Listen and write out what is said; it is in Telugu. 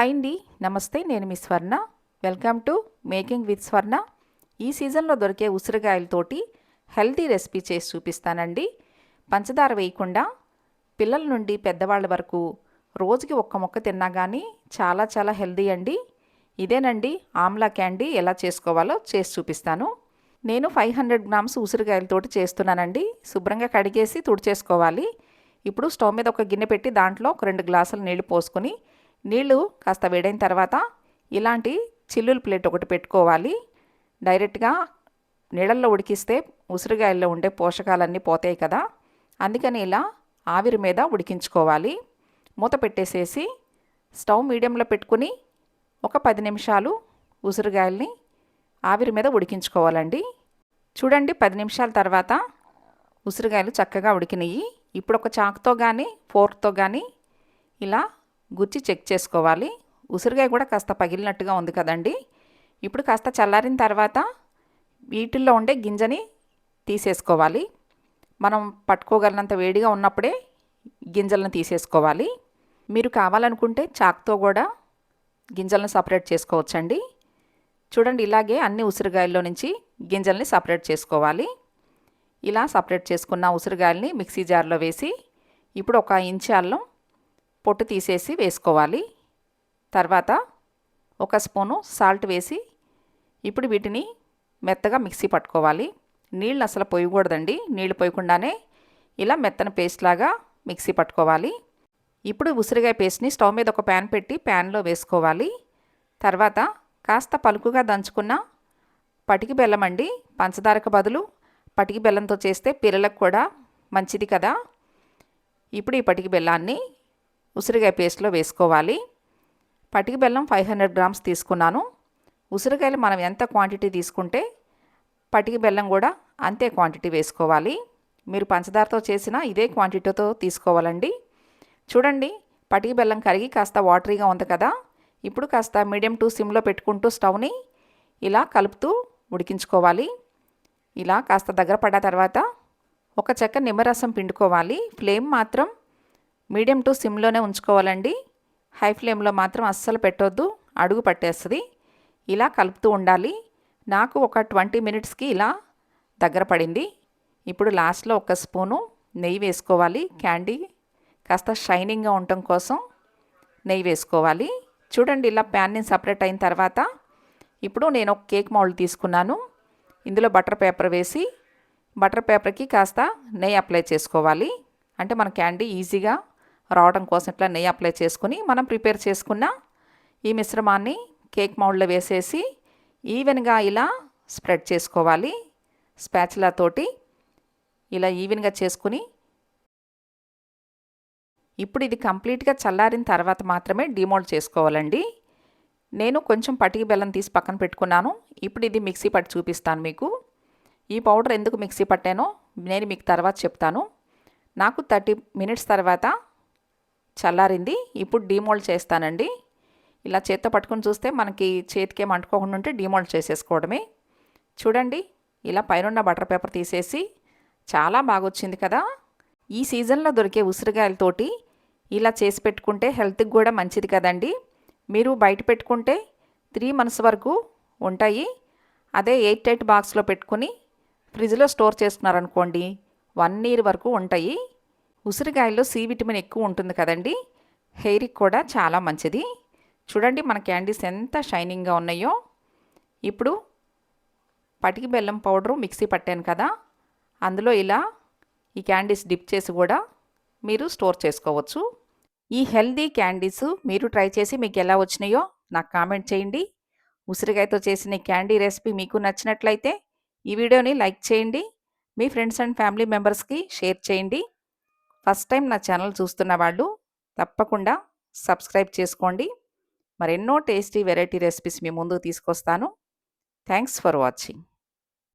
హాయ్ అండి. నమస్తే నేను మీ Swarna. Welcome to making with Swarna ఈ సీజన్లో దొరికే ఉసిరికాయలతోటి హెల్తీ రెసిపీ చేసి చూపిస్తానండి. పంచదార వేయకుండా పిల్లల నుండి పెద్దవాళ్ళ వరకు రోజుకి ఒక్క మొక్క తిన్నా కానీ చాలా చాలా హెల్తీ అండి. ఇదేనండి ఆమ్లా క్యాండీ ఎలా చేసుకోవాలో చేసి చూపిస్తాను. నేను ఫైవ్ హండ్రెడ్ గ్రామ్స్ ఉసిరికాయలతోటి చేస్తున్నానండి. శుభ్రంగా కడిగేసి తుడిచేసుకోవాలి. ఇప్పుడు స్టవ్ మీద ఒక గిన్నె పెట్టి దాంట్లో ఒక రెండు గ్లాసులు నీళ్ళు పోసుకొని నీళ్ళు కాస్త వేడైన తర్వాత ఇలాంటి చిల్లుల ప్లేట్ ఒకటి పెట్టుకోవాలి. డైరెక్ట్గా నీళ్ళల్లో ఉడికిస్తే ఉసిరికాయల్లో ఉండే పోషకాలన్నీ పోతాయి కదా. అందుకని ఇలా ఆవిరి మీద ఉడికించుకోవాలి. మూత పెట్టేసేసి స్టవ్ మీడియంలో పెట్టుకుని ఒక పది నిమిషాలు ఉసిరికాయల్ని ఆవిరి మీద ఉడికించుకోవాలండి. చూడండి పది నిమిషాల తర్వాత ఉసిరికాయలు చక్కగా ఉడికినాయి ఇప్పుడు ఒక చాకుతో కానీ ఫోర్క్తో కానీ ఇలా గుచ్చి చెక్ చేసుకోవాలి. ఉసిరికాయ కూడా కాస్త పగిలినట్టుగా ఉంది కదండి. ఇప్పుడు కాస్త చల్లారిన తర్వాత వీటిల్లో ఉండే గింజని తీసేసుకోవాలి. మనం పట్టుకోగలిగినంత వేడిగా ఉన్నప్పుడే గింజలను తీసేసుకోవాలి. మీరు కావాలనుకుంటే చాక్తో కూడా గింజలను సపరేట్ చేసుకోవచ్చండి. చూడండి ఇలాగే అన్ని ఉసిరికాయల్లో నుంచి గింజల్ని సపరేట్ చేసుకోవాలి. ఇలా సపరేట్ చేసుకున్న ఉసిరికాయల్ని మిక్సీ జార్లో వేసి ఇప్పుడు ఒక ఇంచు అల్లం పొట్టు తీసేసి వేసుకోవాలి. తర్వాత ఒక స్పూను సాల్ట్ వేసి ఇప్పుడు వీటిని మెత్తగా మిక్సీ పట్టుకోవాలి. నీళ్ళు అసలు పోయకూడదండి. నీళ్ళు పోయకుండానే ఇలా మెత్తన పేస్ట్ లాగా మిక్సీ పట్టుకోవాలి. ఇప్పుడు ఉసిరికాయ పేస్ట్ని స్టవ్ మీద ఒక ప్యాన్ పెట్టి ప్యాన్లో వేసుకోవాలి. తర్వాత కాస్త పలుకుగా దంచుకున్న పటికి బెల్లం అండి. పంచదారకు బదులు పటికి బెల్లంతో చేస్తే పిల్లలకు కూడా మంచిది కదా. ఇప్పుడు ఈ పటికి బెల్లాన్ని ఉసిరికాయ పేస్ట్లో వేసుకోవాలి. పటికి బెల్లం ఫైవ్ హండ్రెడ్ గ్రామ్స్ తీసుకున్నాను. ఉసిరికాయలు మనం ఎంత క్వాంటిటీ తీసుకుంటే పటికి బెల్లం కూడా అంతే క్వాంటిటీ వేసుకోవాలి. మీరు పంచదారతో చేసిన ఇదే క్వాంటిటీతో తీసుకోవాలండి. చూడండి పటికి బెల్లం కరిగి కాస్త వాటరీగా ఉంది కదా. ఇప్పుడు కాస్త మీడియం టు సిమ్లో పెట్టుకుంటూ స్టవ్ని ఇలా కలుపుతూ ఉడికించుకోవాలి. ఇలా కాస్త దగ్గర పడ్డ తర్వాత ఒక చెక్క నిమ్మరసం పిండుకోవాలి. ఫ్లేమ్ మాత్రం మీడియం టు సిమ్లోనే ఉంచుకోవాలండి. హై ఫ్లేమ్లో మాత్రం అస్సలు పెట్టొద్దు. అడుగు పట్టేస్తుంది. ఇలా కలుపుతూ ఉండాలి. నాకు ఒక ట్వంటీ మినిట్స్కి ఇలా దగ్గర పడింది. ఇప్పుడు లాస్ట్లో ఒక స్పూను నెయ్యి వేసుకోవాలి. క్యాండీ కాస్త షైనింగ్గా ఉండటం కోసం నెయ్యి వేసుకోవాలి. చూడండి ఇలా ప్యాన్ని సపరేట్ అయిన తర్వాత ఇప్పుడు నేను ఒక కేక్ మౌల్డ్ తీసుకున్నాను. ఇందులో బటర్ పేపర్ వేసి బటర్ పేపర్కి కాస్త నెయ్యి అప్లై చేసుకోవాలి. అంటే మన క్యాండీ ఈజీగా రావడం కోసం ఇట్లా నెయ్యి అప్లై చేసుకుని మనం ప్రిపేర్ చేసుకున్న ఈ మిశ్రమాన్ని కేక్ మౌల్డ్లో వేసేసి ఈవెన్గా ఇలా స్ప్రెడ్ చేసుకోవాలి. స్పాచులా తోటి ఇలా ఈవెన్గా చేసుకుని ఇప్పుడు ఇది కంప్లీట్గా చల్లారిన తర్వాత మాత్రమే డిమోల్డ్ చేసుకోవాలండి. నేను కొంచెం పటికి బెల్లం తీసి పక్కన పెట్టుకున్నాను. ఇప్పుడు ఇది మిక్సీ పట్టి చూపిస్తాను మీకు. ఈ పౌడర్ ఎందుకు మిక్సీ పట్టానో నేను మీకు తర్వాత చెప్తాను. నాకు థర్టీ మినిట్స్ తర్వాత చల్లారింది. ఇప్పుడు డీమోల్డ్ చేస్తానండి. ఇలా చేత్తో పట్టుకుని చూస్తే మనకి చేతికే ఏం అంటుకోకుండా ఉంటే డీమోల్డ్ చేసేసుకోవడమే. చూడండి ఇలా పైనున్న బటర్ పేపర్ తీసేసి చాలా బాగా వచ్చింది కదా. ఈ సీజన్లో దొరికే ఉసిరికాయలతోటి ఇలా చేసి పెట్టుకుంటే హెల్త్కి కూడా మంచిది కదండి. మీరు బయట పెట్టుకుంటే త్రీ మంత్స్ వరకు ఉంటాయి. అదే ఎయిట్ ఎయిట్ బాక్స్లో పెట్టుకుని ఫ్రిడ్జ్లో స్టోర్ చేసుకున్నారనుకోండి వన్ ఇయర్ వరకు ఉంటాయి. ఉసిరికాయల్లో సి విటమిన్ ఎక్కువ ఉంటుంది కదండి. హెయిర్కి కూడా చాలా మంచిది. చూడండి మన క్యాండీస్ ఎంత షైనింగ్గా ఉన్నాయో. ఇప్పుడు పటికి బెల్లం పౌడరు మిక్సీ పట్టాను కదా. అందులో ఇలా ఈ క్యాండీస్ డిప్ చేసి కూడా మీరు స్టోర్ చేసుకోవచ్చు. ఈ హెల్దీ క్యాండీస్ మీరు ట్రై చేసి మీకు ఎలా వచ్చినాయో నాకు కామెంట్ చేయండి. ఉసిరికాయతో చేసిన క్యాండీ రెసిపీ మీకు నచ్చినట్లయితే ఈ వీడియోని లైక్ చేయండి. మీ ఫ్రెండ్స్ అండ్ ఫ్యామిలీ మెంబర్స్కి షేర్ చేయండి. ఫస్ట్ టైం నా ఛానల్ చూస్తున్న వాళ్ళు తప్పకుండా సబ్స్క్రైబ్ చేసుకోండి. మరెన్నో టేస్టీ వెరైటీ రెసిపీస్ మీ ముందుకు తీసుకొస్తాను. Thanks for watching.